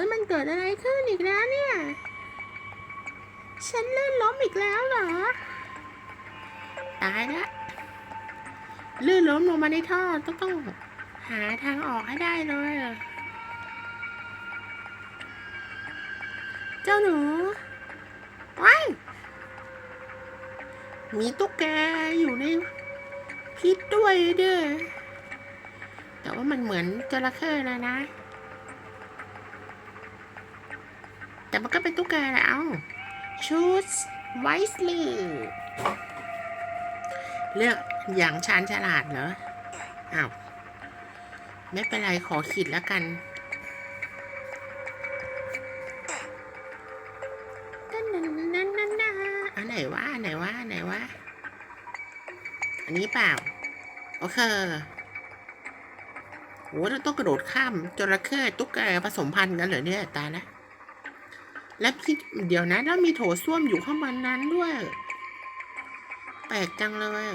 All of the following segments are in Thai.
อ้ยมันเกิดอะไรขึ้นอีกแล้วเนี่ย ฉันลื่นล้มอีกแล้วเหรอ ตายละ ลื่นล้มลงมาในท่อต้องต้องหาทางออกให้ได้เลย เจ้าหนูว้ายมีตุ๊กแกอยู่ในพิษด้วยเด้อแต่ว่ามันเหมือนจระเข้เลยนะ แต่มันก็เป็นตุ๊กแกและเอาชูสไวส์ลีเลือกอย่างชาญฉลาดเหรออ้าวไม่เป็นไรขอขีดแล้วกันนั่นนั่นนั่นนั่นนั่นอันไหนวะอันไหนวะอันไหนวะอันนี้เปล่า โอเคโหเราต้องกระโดดข้ามจระเข้ตุ๊กแกผสมพันธุ์กันเหรอเนี่ยตายแล้ว และพี่เดี๋ยวนะแล้วมีโถส้วมอยู่ข้างบนนั้นด้วย แปลกจังเลย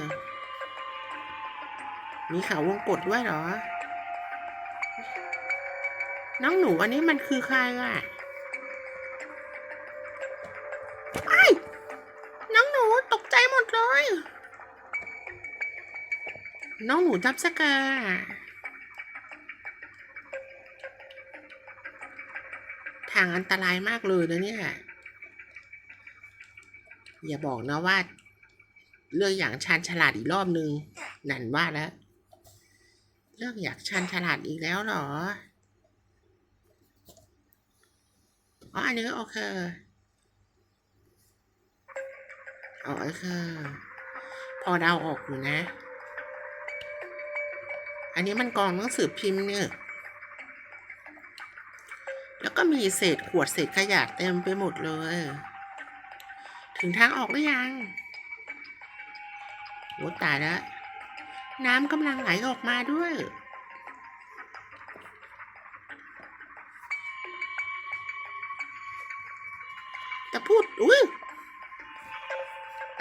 มีเขาวงกดด้วยเหรอ น้องหนูอันนี้มันคือใครอะไอ้น้องหนูตกใจหมดเลย น้องหนูจับสกา ทางอันตรายมากเลยนะเนี่ย อย่าบอกนะว่า เรื่องอย่างชาญฉลาดอีกรอบนึง นั่นว่าแล้ว เรื่องอยากชาญฉลาดอีกแล้วหรอ อ๋อ อันนี้โอเคอ๋อโอเค พอเดาออกอยู่นะ อันนี้มันกองหนังสือพิมพ์เนี่ย มีเศษขวดเศษขยะเต็มไปหมดเลย ถึงทางออกหรือยังโอ้ตายแล้ว น้ำกำลังไหลออกมาด้วย แต่พูด อุ้ย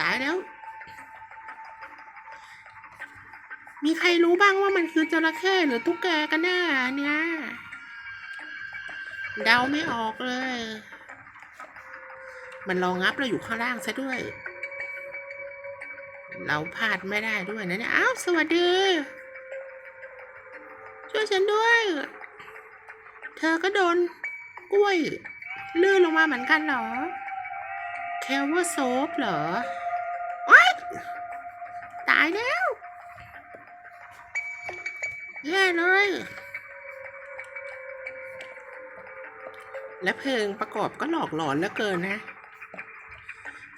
ตายแล้ว มีใครรู้บ้างว่ามันคือจระเข้หรือตุ๊กแกกันแน่เนี่ย เดาไม่ออกเลย มันรองงับเราอยู่ข้างล่างซะด้วย เราพลาดไม่ได้ด้วยนะเนี่ยอ้าวสวัสดี ช่วยฉันด้วย เธอก็โดน กล้วย ลื่นลงมาเหมือนกันเหรอแคลว่าโซฟเหรอว้ายตายแล้วแย่เลย และเพลงประกอบก็หลอกหลอนเหลือเกินนะ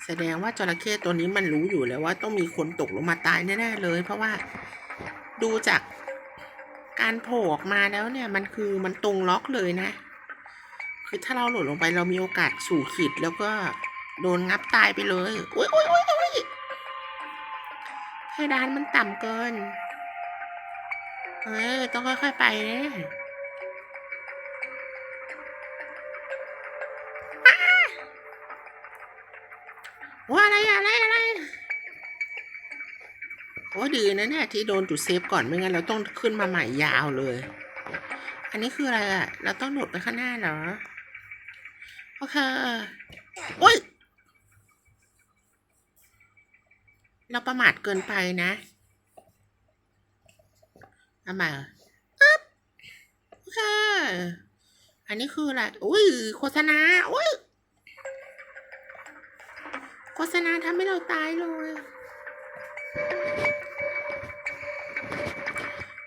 แสดงว่าจระเข้ตัวนี้มันรู้อยู่แล้วว่าต้องมีคนตกลงมาตายแน่ๆเลย เพราะว่าดูจากการโผล่ออกมาแล้วเนี่ยมันคือมันตรงล็อกเลยนะ คือถ้าเราหล่นลงไปเรามีโอกาสสู่ขีดแล้วก็โดนงับตายไปเลยอุ้ยอุ้ยอุ้ยอุ้ยเพดานมันต่ำเกินเฮ้ยต้องค่อยๆไปนะ ว่าอะไรอะไรอะไรโอ้ดีนะเนี่ยที่โดนจุดเซฟก่อนไม่งั้นเราต้องขึ้นมาใหม่ยาวเลย อันนี้คืออะไรอะเราต้องโดดไปข้างหน้าเหรอโอเคโอ้ยเราประมาทเกินไปนะเอามาอ๊บโอเค อันนี้คืออะไร อุ้ยโฆษณา อุ้ยโฆษณาทำให้เราตายเลย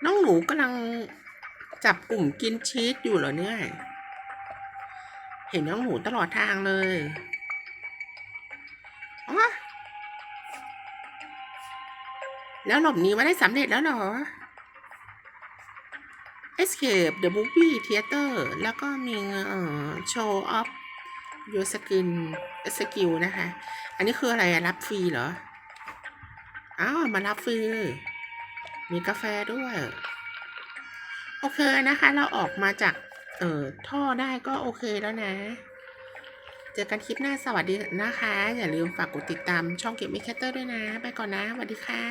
น้องหนูกำลังจับกลุ่มกินชีสอยู่เหรอเนี่ย เห็นน้องหนูตลอดทางเลยอ๋อแล้วหลบหนีมาได้สำเร็จแล้วเหรอ Escape the Movie Theater แล้วก็มีเอ่อ Show of Your Skin Skill นะคะ อันนี้คืออะไรรับฟรีเหรอ อ้าว มารับฟรี มีกาแฟด้วย โอเคนะคะ เราออกมาจาก เอ่อ ท่อได้ก็โอเคแล้วนะ เจอกันคลิปหน้าสวัสดีนะคะ อย่าลืมฝากกดติดตามช่องเก็บมิแคเตอร์ด้วยนะ ไปก่อนนะสวัสดีค่ะ